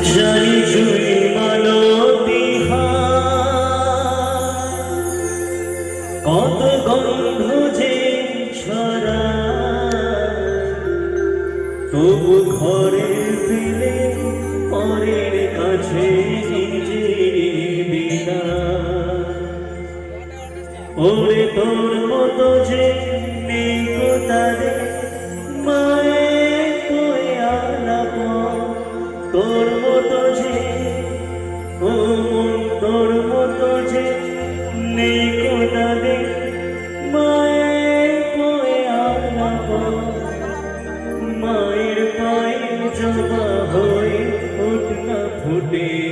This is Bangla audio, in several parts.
যাই জুই মালতি কত গন্ধ যে ছড়া। তবু ঘরে ফেলে পরের কাছে নিজের বিনা। ওরে তোর মতো যে তাদের তোর মতো যে, ও তোর মতো যে, নেই কোনা দে, মায়ের পায়ে আলাপ মায়ের পায়ে জমা হয়ে না ফুটে।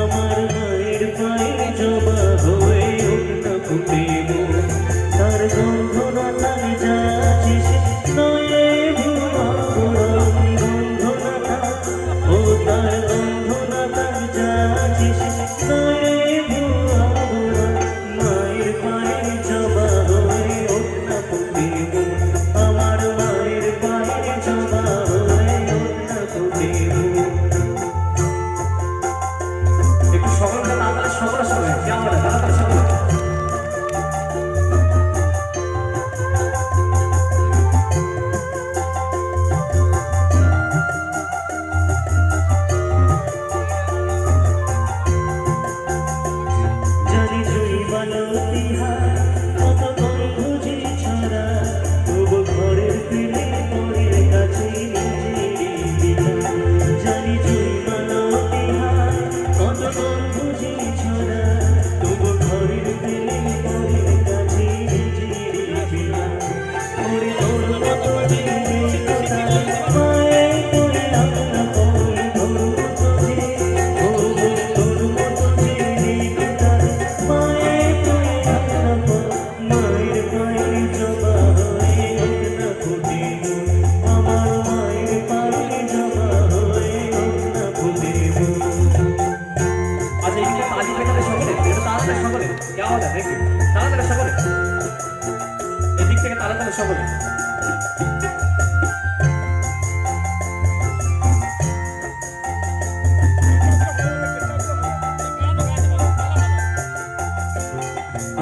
আমার মায়ের পায়ে জমা হয়ে ওটা ফুটে। sun. সকলে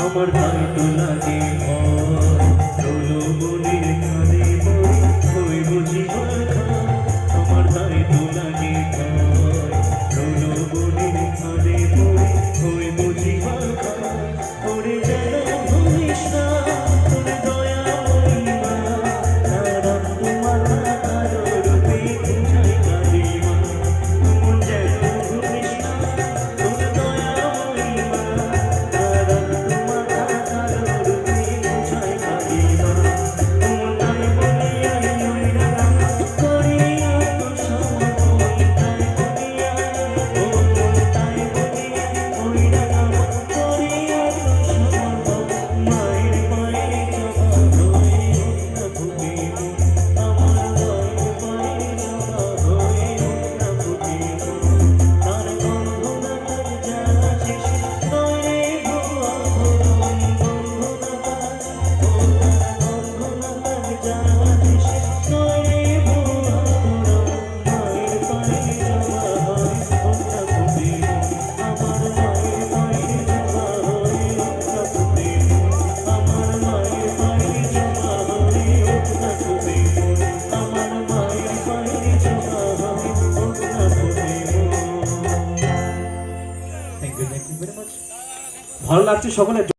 আমার ভাই তো লাগে মন মনে ভালো লাগছে সকলে